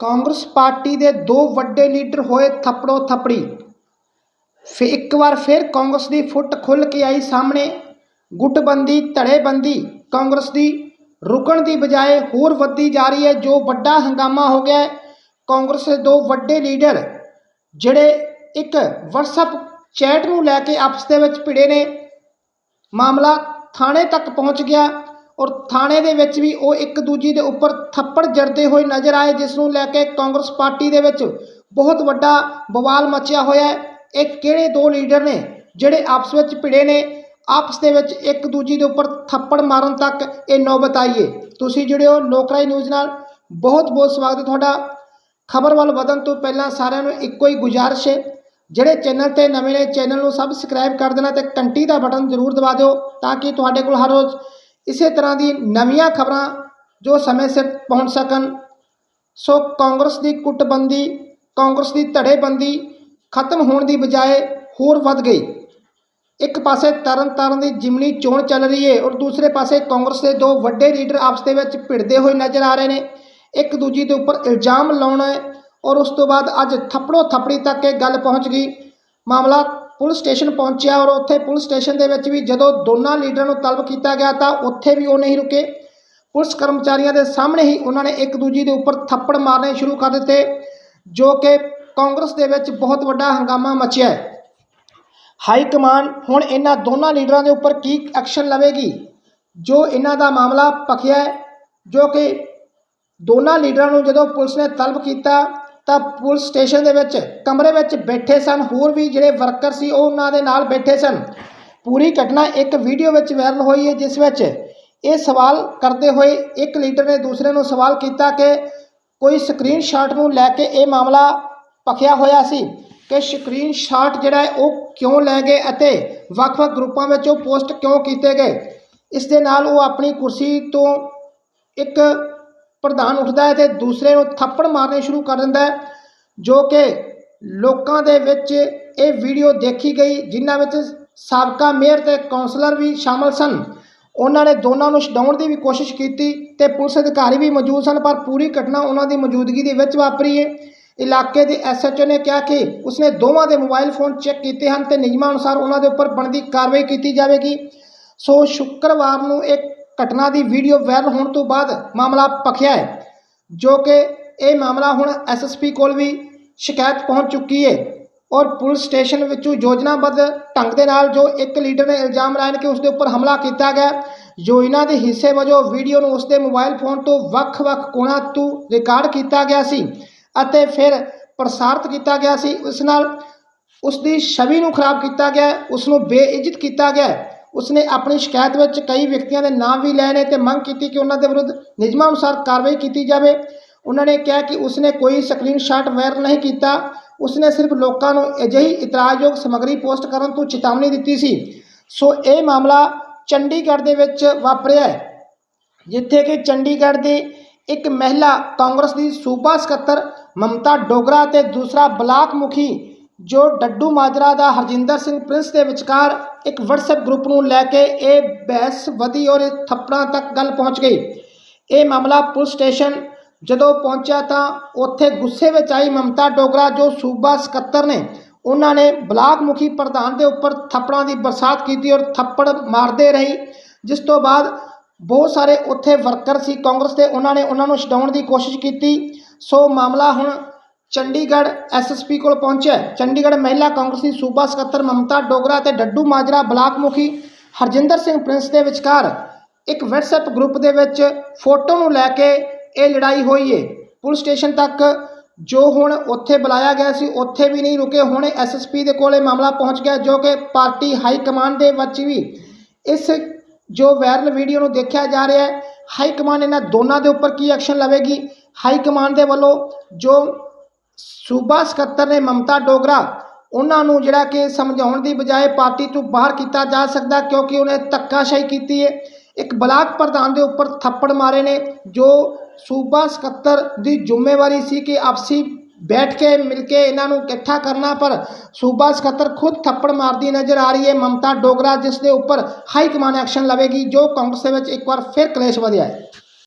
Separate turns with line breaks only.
Congress party ਦੇ ਦੋ ਵੱਡੇ ਲੀਡਰ ਹੋਏ ਥੱਪੜੋ ਥੱਪੜੀ। ਫਿਰ ਇੱਕ ਵਾਰ ਫਿਰ ਕਾਂਗਰਸ ਦੀ ਫੁੱਟ ਖੁੱਲ ਕੇ ਆਈ ਸਾਹਮਣੇ। ਗੁੱਟਬੰਦੀ, ਧੜੇਬੰਦੀ, ਕਾਂਗਰਸ ਦੀ ਰੁਕਣ ਦੀ ਬਜਾਏ ਹੋਰ ਵੱਧਦੀ ਜਾ ਰਹੀ ਹੈ, ਜੋ ਵੱਡਾ ਹੰਗਾਮਾ ਹੋ ਗਿਆ ਕਾਂਗਰਸ ਦੇ ਦੋ ਵੱਡੇ ਲੀਡਰ, ਜਿਹੜੇ ਇੱਕ WhatsApp ਚੈਟ ਨੂੰ ਲੈ ਕੇ ਆਪਸ ਦੇ ਵਿੱਚ ਭਿੜੇ ਨੇ। ਮਾਮਲਾ ਥਾਣੇ ਤੱਕ ਪਹੁੰਚ ਗਿਆ। ਔਰ ਥਾਣੇ ਦੇ ਵਿੱਚ ਵੀ ਉਹ ਇੱਕ ਦੂਜੀ ਦੇ ਉੱਪਰ ਥੱਪੜ ਜੜਦੇ ਹੋਏ ਨਜ਼ਰ ਆਏ, ਜਿਸ ਨੂੰ ਲੈ ਕੇ ਕਾਂਗਰਸ ਪਾਰਟੀ ਦੇ ਵਿੱਚ ਬਹੁਤ ਵੱਡਾ ਬਵਾਲ ਮਚਿਆ ਹੋਇਆ ਹੈ। ਇਹ ਕਿਹੜੇ ਦੋ ਲੀਡਰ ਨੇ ਜਿਹੜੇ ਆਪਸ ਵਿੱਚ ਭਿੜੇ ਨੇ? ਆਪਸ ਦੇ ਵਿੱਚ ਇੱਕ ਦੂਜੀ ਦੇ ਉੱਪਰ ਥੱਪੜ ਮਾਰਨ ਤੱਕ ਇਹ ਨੌਬਤ ਆਈਏ ਤੁਸੀਂ ਜਿਹੜੇ ਹੋ ਲੋਕਰਾਈ ਨਿਊਜ਼ ਨਾਲ। ਬਹੁਤ ਬਹੁਤ ਸਵਾਗਤ ਹੈ ਤੁਹਾਡਾ। ਖਬਰ ਵੱਲ ਵਧਣ ਤੋਂ ਪਹਿਲਾਂ ਸਾਰਿਆਂ ਨੂੰ ਇੱਕੋ ਹੀ ਗੁਜ਼ਾਰਿਸ਼ ਹੈ। ਜਿਹੜੇ ਚੈਨਲ ਤੇ ਨਵੇਂ ਨੇ, ਚੈਨਲ ਨੂੰ ਸਬਸਕ੍ਰਾਈਬ ਕਰ ਦੇਣਾ ਤੇ ਘੰਟੀ ਦਾ ਬਟਨ ਜ਼ਰੂਰ ਦਬਾ ਦਿਓ ਤਾਂ ਕਿ ਤੁਹਾਡੇ ਕੋਲ ਹਰ ਰੋਜ਼ ਇਸੇ ਤਰ੍ਹਾਂ ਦੀ ਨਵੀਆਂ ਖਬਰਾਂ ਜੋ ਸਮੇਂ ਸਿਰ ਪਹੁੰਚ ਸਕਣ, ਸੋ ਕਾਂਗਰਸ ਦੀ ਕੁੱਟਬੰਦੀ, ਕਾਂਗਰਸ ਦੀ ਧੜੇਬੰਦੀ ਖਤਮ ਹੋਣ ਦੀ ਬਜਾਏ ਹੋਰ ਵੱਧ ਗਈ। ਇੱਕ ਪਾਸੇ ਤਰਨ ਤਾਰਨ ਦੀ ਜਿਮਨੀ ਚੋਣ ਚੱਲ ਰਹੀ ਹੈ ਔਰ ਦੂਸਰੇ ਪਾਸੇ ਕਾਂਗਰਸ ਦੇ ਦੋ ਵੱਡੇ ਲੀਡਰ ਆਪਸ ਦੇ ਵਿੱਚ ਭਿੜਦੇ ਹੋਏ ਨਜ਼ਰ ਆ ਰਹੇ ਨੇ। ਇੱਕ ਦੂਜੀ ਦੇ ਉੱਪਰ ਇਲਜ਼ਾਮ ਲਾਉਣਾ ਔਰ ਉਸ ਤੋਂ ਬਾਅਦ ਅੱਜ ਥੱਪੜੋ ਥੱਪੜੀ ਤੱਕ ਇਹ ਗੱਲ ਪਹੁੰਚ ਗਈ। ਮਾਮਲਾ ਪੁਲਿਸ ਸਟੇਸ਼ਨ ਪਹੁੰਚਿਆ ਔਰ ਉੱਥੇ ਪੁਲਿਸ ਸਟੇਸ਼ਨ ਦੇ ਵਿੱਚ ਵੀ ਜਦੋਂ ਦੋਨਾਂ ਲੀਡਰਾਂ ਨੂੰ ਤਲਬ ਕੀਤਾ ਗਿਆ ਤਾਂ ਉੱਥੇ ਵੀ ਉਹ ਨਹੀਂ ਰੁਕੇ। ਪੁਲਿਸ ਕਰਮਚਾਰੀਆਂ ਦੇ ਸਾਹਮਣੇ ਹੀ ਉਹਨਾਂ ਨੇ ਇੱਕ ਦੂਜੀ ਦੇ ਉੱਪਰ ਥੱਪੜ ਮਾਰਨੇ ਸ਼ੁਰੂ ਕਰ ਦਿੱਤੇ, ਜੋ ਕਿ ਕਾਂਗਰਸ ਦੇ ਵਿੱਚ ਬਹੁਤ ਵੱਡਾ ਹੰਗਾਮਾ ਮਚਿਆ ਹੈ। ਹਾਈ ਕਮਾਂਡ, ਹੁਣ ਇਹਨਾਂ ਦੋਨਾਂ ਲੀਡਰਾਂ ਦੇ ਉੱਪਰ ਕੀ ਐਕਸ਼ਨ ਲਵੇਗੀ? ਜੋ ਇਹਨਾਂ ਦਾ ਮਾਮਲਾ ਪਖਿਆ ਜੋ ਕਿ ਦੋਨਾਂ ਲੀਡਰਾਂ ਨੂੰ ਜਦੋਂ ਪੁਲਿਸ ਨੇ ਤਲਬ ਕੀਤਾ ਤਾਂ ਪੁਲਿਸ ਸਟੇਸ਼ਨ ਦੇ ਵਿੱਚ ਕਮਰੇ ਵਿੱਚ ਬੈਠੇ ਸਨ। ਹੋਰ ਵੀ ਜਿਹੜੇ ਵਰਕਰ ਸੀ, ਉਹ ਉਹਨਾਂ ਦੇ ਨਾਲ ਬੈਠੇ ਸਨ। ਪੂਰੀ ਘਟਨਾ ਇੱਕ ਵੀਡੀਓ ਵਿੱਚ ਵਾਇਰਲ ਹੋਈ ਹੈ, ਜਿਸ ਵਿੱਚ ਇਹ ਸਵਾਲ ਕਰਦੇ ਹੋਏ ਇੱਕ ਲੀਡਰ ਨੇ ਦੂਸਰੇ ਨੂੰ ਸਵਾਲ ਕੀਤਾ ਕਿ ਕੋਈ ਸਕਰੀਨਸ਼ਾਟ ਨੂੰ ਲੈ ਕੇ ਇਹ ਮਾਮਲਾ ਪਖਿਆ ਹੋਇਆ ਸੀ ਕਿ ਸਕਰੀਨਸ਼ਾਟ ਜਿਹੜਾ ਹੈ, ਉਹ ਕਿਉਂ ਲੈ ਗਏ ਅਤੇ ਵੱਖ-ਵੱਖ ਗਰੁੱਪਾਂ ਵਿੱਚ ਉਹ ਪੋਸਟ ਕਿਉਂ ਕੀਤੇ ਗਏ? ਇਸ ਦੇ ਨਾਲ ਉਹ ਆਪਣੀ ਕੁਰਸੀ ਤੋਂ ਇੱਕ ਪ੍ਰਧਾਨ ਉੱਠਦਾ ਹੈ ਤੇ ਦੂਸਰੇ ਨੂੰ ਥੱਪੜ ਮਾਰਨੇ ਸ਼ੁਰੂ ਕਰ ਦਿੰਦਾ ਹੈ, ਜੋ ਕਿ ਲੋਕਾਂ ਦੇ ਵਿੱਚ ਇਹ ਵੀਡੀਓ ਦੇਖੀ ਗਈ, ਜਿਨ੍ਹਾਂ ਵਿੱਚ ਸਾਬਕਾ ਮੇਅਰ ਤੇ ਕਾਉਂਸਲਰ ਵੀ ਸ਼ਾਮਲ ਸਨ। ਉਹਨਾਂ ਨੇ ਦੋਨਾਂ ਨੂੰ ਛਡਾਉਣ ਦੀ ਵੀ ਕੋਸ਼ਿਸ਼ ਕੀਤੀ ਤੇ ਪੁਲਿਸ ਅਧਿਕਾਰੀ ਵੀ ਮੌਜੂਦ ਸਨ, ਪਰ ਪੂਰੀ ਘਟਨਾ ਉਹਨਾਂ ਦੀ ਮੌਜੂਦਗੀ ਦੇ ਵਿੱਚ ਵਾਪਰੀ ਹੈ। ਇਲਾਕੇ ਦੇ ਐਸਐਚਓ ਨੇ ਕਿਹਾ ਕਿ ਉਸਨੇ ਦੋਵਾਂ ਦੇ ਮੋਬਾਈਲ ਫੋਨ ਚੈੱਕ ਕੀਤੇ ਹਨ ਤੇ ਨਿਯਮਾਂ ਅਨੁਸਾਰ ਉਹਨਾਂ ਦੇ ਉੱਪਰ ਬਣਦੀ ਕਾਰਵਾਈ ਕੀਤੀ ਜਾਵੇਗੀ। ਸੋ ਸ਼ੁੱਕਰਵਾਰ ਨੂੰ ਇੱਕ ਘਟਨਾ ਦੀ ਵੀਡੀਓ ਵਾਇਰਲ ਹੋਣ ਤੋਂ ਬਾਅਦ ਮਾਮਲਾ ਪਖਿਆ ਹੈ, ਜੋ ਕਿ ਇਹ ਮਾਮਲਾ ਹੁਣ ਐਸਐਸਪੀ ਕੋਲ ਵੀ ਸ਼ਿਕਾਇਤ ਪਹੁੰਚ ਚੁੱਕੀ ਹੈ ਔਰ ਪੁਲਿਸ ਸਟੇਸ਼ਨ ਵਿੱਚੋਂ ਯੋਜਨਾਬੱਧ ਢੰਗ ਦੇ ਨਾਲ ਜੋ ਇੱਕ ਲੀਡਰ ਨੇ ਇਲਜ਼ਾਮ ਲਾਇਆ ਕਿ ਉਸ ਦੇ ਉੱਪਰ ਹਮਲਾ ਕੀਤਾ ਗਿਆ ਯੋਜਨਾ ਦੇ ਹਿੱਸੇ ਵਜੋਂ ਵੀਡੀਓ ਨੂੰ ਉਸ ਦੇ ਮੋਬਾਈਲ ਫੋਨ ਤੋਂ ਵੱਖ-ਵੱਖ ਕੋਣਾਂ ਤੋਂ ਰਿਕਾਰਡ ਕੀਤਾ ਗਿਆ ਸੀ ਅਤੇ ਫਿਰ ਪ੍ਰਸਾਰਿਤ ਕੀਤਾ ਗਿਆ ਸੀ ਉਸ ਨਾਲ ਉਸ ਦੀ ਛਵੀ ਨੂੰ ਖਰਾਬ ਕੀਤਾ ਗਿਆ ਉਸ ਨੂੰ ਬੇਇੱਜ਼ਤ ਕੀਤਾ ਗਿਆ ਉਸਨੇ ਆਪਣੀ ਸ਼ਿਕਾਇਤ ਵਿੱਚ ਕਈ ਵਿਅਕਤੀਆਂ ਦੇ ਨਾਮ ਵੀ ਲਏ ਨੇ ਤੇ ਮੰਗ ਕੀਤੀ ਕਿ ਉਹਨਾਂ ਦੇ ਵਿਰੁੱਧ ਨਿਯਮਾਂ ਅਨੁਸਾਰ ਕਾਰਵਾਈ ਕੀਤੀ ਜਾਵੇ। ਉਹਨਾਂ ਨੇ ਕਿਹਾ ਕਿ ਉਸਨੇ ਕੋਈ ਸਕਰੀਨਸ਼ਾਟ ਵਾਇਰਲ ਨਹੀਂ ਕੀਤਾ। ਉਸਨੇ ਸਿਰਫ ਲੋਕਾਂ ਨੂੰ ਅਜਿਹੀ ਇਤਰਾਜ਼ਯੋਗ ਸਮੱਗਰੀ ਪੋਸਟ ਕਰਨ ਤੋਂ ਚੇਤਾਵਨੀ ਦਿੱਤੀ ਸੀ। ਸੋ ਇਹ ਮਾਮਲਾ ਚੰਡੀਗੜ੍ਹ ਦੇ ਵਿੱਚ ਵਾਪਰਿਆ ਹੈ, ਜਿੱਥੇ ਕਿ ਚੰਡੀਗੜ੍ਹ ਦੇ ਇੱਕ ਮਹਿਲਾ ਕਾਂਗਰਸ ਦੀ ਸੂਬਾ ਸਕੱਤਰ ਮਮਤਾ ਡੋਗਰਾ ਤੇ ਦੂਸਰਾ ਬਲਾਕ ਮੁਖੀ ਜੋ ਡੱਡੂ ਮਾਜਰਾ ਦਾ ਹਰਜਿੰਦਰ ਸਿੰਘ ਪ੍ਰਿੰਸ ਦੇ ਵਿਚਕਾਰ ਇੱਕ WhatsApp ਗਰੁੱਪ ਨੂੰ ਲੈ ਕੇ ਇਹ ਬਹਿਸ ਵਧੀ ਔਰ ਇਹ ਥੱਪੜਾਂ ਤੱਕ ਗੱਲ ਪਹੁੰਚ ਗਈ। ਇਹ ਮਾਮਲਾ ਪੁਲਿਸ ਸਟੇਸ਼ਨ ਜਦੋਂ ਪਹੁੰਚਿਆ ਤਾਂ ਉੱਥੇ ਗੁੱਸੇ ਵਿੱਚ ਆਈ ਮਮਤਾ ਡੋਗਰਾ ਜੋ ਸੂਬਾ ਸਕੱਤਰ ਨੇ। ਉਹਨਾਂ ਨੇ ਬਲਾਕ ਮੁਖੀ ਪ੍ਰਧਾਨ ਦੇ ਉੱਪਰ ਥੱਪੜਾਂ ਦੀ ਬਰਸਾਤ ਕੀਤੀ ਔਰ ਥੱਪੜ ਮਾਰਦੇ ਰਹੀ, ਜਿਸ ਤੋਂ ਬਾਅਦ ਬਹੁਤ ਸਾਰੇ ਉੱਥੇ ਵਰਕਰ ਸੀ ਕਾਂਗਰਸ ਦੇ, ਉਹਨਾਂ ਨੇ ਉਹਨਾਂ ਨੂੰ ਛਡਾਉਣ ਦੀ ਕੋਸ਼ਿਸ਼ ਕੀਤੀ। ਸੋ ਮਾਮਲਾ ਹੁਣ ਚੰਡੀਗੜ੍ਹ ਐਸਐਸਪੀ ਕੋਲ ਪਹੁੰਚਿਆ ਚੰਡੀਗੜ੍ਹ ਮਹਿਲਾ ਕਾਂਗਰਸ ਦੀ ਸੂਬਾ ਸਕੱਤਰ ਮਮਤਾ ਡੋਗਰਾ ਅਤੇ ਡੱਡੂ ਮਾਜਰਾ ਬਲਾਕ ਮੁਖੀ ਹਰਜਿੰਦਰ ਸਿੰਘ ਪ੍ਰਿੰਸ ਦੇ ਵਿਚਕਾਰ ਇੱਕ WhatsApp ਗਰੁੱਪ ਦੇ ਵਿੱਚ ਫੋਟੋ ਨੂੰ ਲੈ ਕੇ ਇਹ ਲੜਾਈ ਹੋਈ ਏ। ਪੁਲਿਸ ਸਟੇਸ਼ਨ ਤੱਕ ਜੋ ਹੁਣ ਉੱਥੇ ਬੁਲਾਇਆ ਗਿਆ ਸੀ, ਉੱਥੇ ਵੀ ਨਹੀਂ ਰੁਕੇ। ਹੁਣ ਐਸਐਸਪੀ ਦੇ ਕੋਲ ਇਹ ਮਾਮਲਾ ਪਹੁੰਚ ਗਿਆ ਜੋ ਕਿ ਪਾਰਟੀ ਹਾਈ ਕਮਾਂਡ ਦੇ ਵਿੱਚ ਵੀ ਇਸ ਜੋ ਵਾਇਰਲ ਵੀਡੀਓ ਨੂੰ ਦੇਖਿਆ ਜਾ ਰਿਹਾ ਹੈ, ਹਾਈ ਕਮਾਂਡ ਇਹਨਾਂ ਦੋਨਾਂ ਦੇ ਉੱਪਰ ਕੀ ਐਕਸ਼ਨ ਲਵੇਗੀ? ਹਾਈ ਕਮਾਂਡ ਦੇ ਵੱਲੋਂ ਜੋ ਸੂਬਾ ਸਕੱਤਰ ਨੇ ਮਮਤਾ ਡੋਗਰਾ ਉਹਨਾਂ ਨੂੰ ਜਿਹੜਾ ਕਿ ਸਮਝਾਉਣ ਦੀ ਬਜਾਏ ਪਾਰਟੀ ਤੋਂ ਬਾਹਰ ਕੀਤਾ ਜਾ ਸਕਦਾ ਕਿਉਂਕਿ ਉਹਨੇ ਧੱਕਾਸ਼ਾਹੀ ਕੀਤੀ ਹੈ। ਇੱਕ ਬਲਾਕ ਪ੍ਰਧਾਨ ਦੇ ਉੱਪਰ ਥੱਪੜ ਮਾਰੇ ਨੇ, ਜੋ ਸੂਬਾ ਸਕੱਤਰ ਦੀ ਜ਼ਿੰਮੇਵਾਰੀ ਸੀ ਕਿ ਆਪਸੀ ਬੈਠ ਕੇ, ਮਿਲ ਕੇ ਇਹਨਾਂ ਨੂੰ ਇਕੱਠਾ ਕਰਨਾ, ਪਰ ਸੂਬਾ ਸਕੱਤਰ ਖੁਦ ਥੱਪੜ ਮਾਰਦੀ ਨਜ਼ਰ ਆ ਰਹੀ ਹੈ। ਮਮਤਾ ਡੋਗਰਾ ਜਿਸ ਦੇ ਉੱਪਰ ਹਾਈ ਕਮਾਂਡ ਐਕਸ਼ਨ ਲਵੇਗੀ, ਜੋ ਕਾਂਗਰਸ ਦੇ ਵਿੱਚ ਇੱਕ ਵਾਰ ਫਿਰ ਕਲੇਸ਼ ਵਧਿਆ ਹੈ।